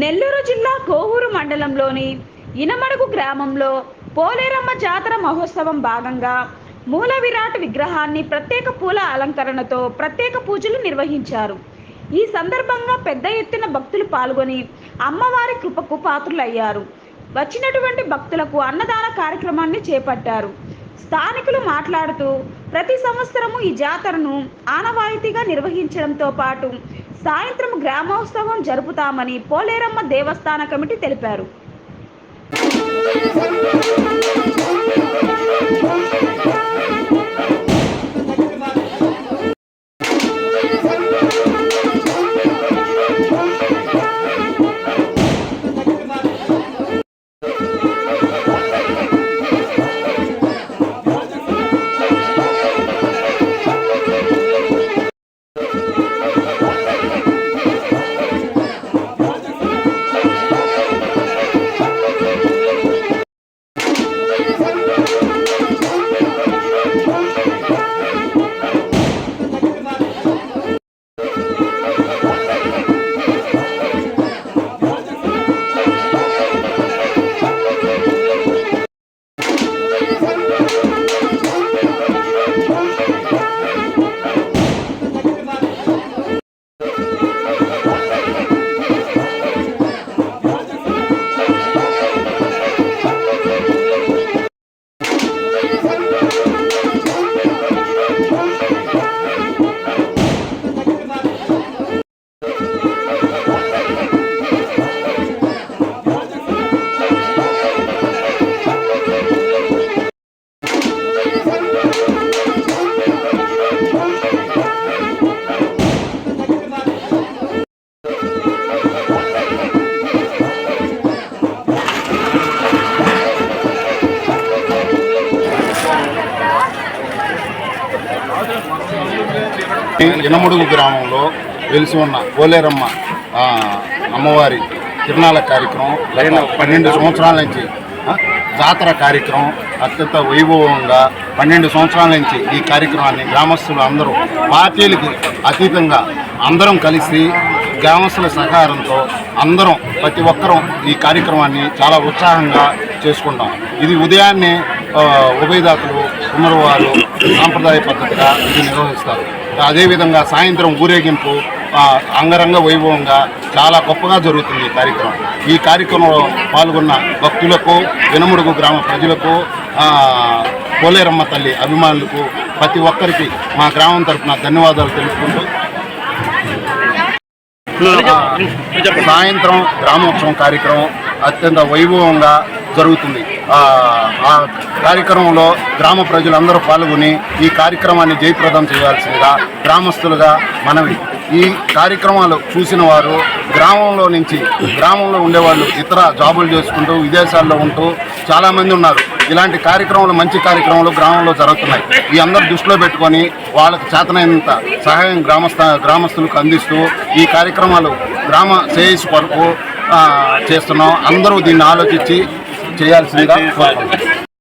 నెల్లూరు జిల్లా కోవూరు మండలంలోని ఇనమడుగు గ్రామంలో పోలేరమ్మ జాతర మహోత్సవం భాగంగా మూల విరాట్ విగ్రహాన్ని ప్రత్యేక పూల అలంకరణతో ప్రత్యేక పూజలు నిర్వహించారు. ఈ సందర్భంగా పెద్ద ఎత్తున భక్తులు పాల్గొని అమ్మవారి కృపకు పాత్రులయ్యారు. వచ్చినటువంటి భక్తులకు అన్నదాన కార్యక్రమాన్ని చేపట్టారు. స్థానికులు మాట్లాడుతూ ప్రతి సంవత్సరము ఈ జాతరను ఆనవాయితీగా నిర్వహించడంతో పాటు సాయంత్రం గ్రామోత్సవం జరుపుతామని పోలేరమ్మ దేవస్థాన కమిటీ తెలిపారు. ఇనముడుగు గ్రామంలో వెలిసి ఉన్న ఓలేరమ్మ అమ్మవారి తిరునాళ్ళ కార్యక్రమం పన్నెండు సంవత్సరాల నుంచి జాతర కార్యక్రమం అత్యంత వైభవంగా పన్నెండు సంవత్సరాల నుంచి ఈ కార్యక్రమాన్ని గ్రామస్తులు అందరూ పార్టీలకి అతీతంగా అందరం కలిసి గ్రామస్తుల సహకారంతో అందరం ప్రతి ఒక్కరూ ఈ కార్యక్రమాన్ని చాలా ఉత్సాహంగా చేసుకుంటాం. ఇది ఉదయాన్నే ఉభయదాతలు ఉభయదాతలు కుమరవారు సాంప్రదాయ పద్ధతిగా ఇది నిర్వహిస్తారు. అదేవిధంగా సాయంత్రం ఊరేగింపు అంగరంగ వైభవంగా చాలా గొప్పగా జరుగుతుంది ఈ కార్యక్రమం. ఈ కార్యక్రమంలో పాల్గొన్న భక్తులకు వెనముడుగు గ్రామ ప్రజలకు పోలేరమ్మ తల్లి అభిమానులకు ప్రతి ఒక్కరికి మా గ్రామం తరఫున ధన్యవాదాలు తెలుపుకుంటూ సాయంత్రం గ్రామోత్సవం కార్యక్రమం అత్యంత వైభవంగా జరుగుతుంది. ఆ కార్యక్రమంలో గ్రామ ప్రజలందరూ పాల్గొని ఈ కార్యక్రమాన్ని జయప్రదం చేయాల్సిందిగా గ్రామస్తులుగా మనవి. ఈ కార్యక్రమాలు చూసిన వారు గ్రామంలో నుంచి గ్రామంలో ఉండేవాళ్ళు ఇతర జాబులు చేసుకుంటూ విదేశాల్లో ఉంటూ చాలామంది ఉన్నారు. ఇలాంటి కార్యక్రమాలు మంచి కార్యక్రమాలు గ్రామంలో జరుగుతున్నాయి. ఈ అందరు దృష్టిలో పెట్టుకొని వాళ్ళకు చేతనైనంత సహాయం గ్రామస్థ గ్రామస్తులకు అందిస్తూ ఈ కార్యక్రమాలు గ్రామ శ్రేయస్సు కొరకు చేస్తున్నాం. అందరూ దీన్ని ఆలోచించి చేయాల్సిందిగా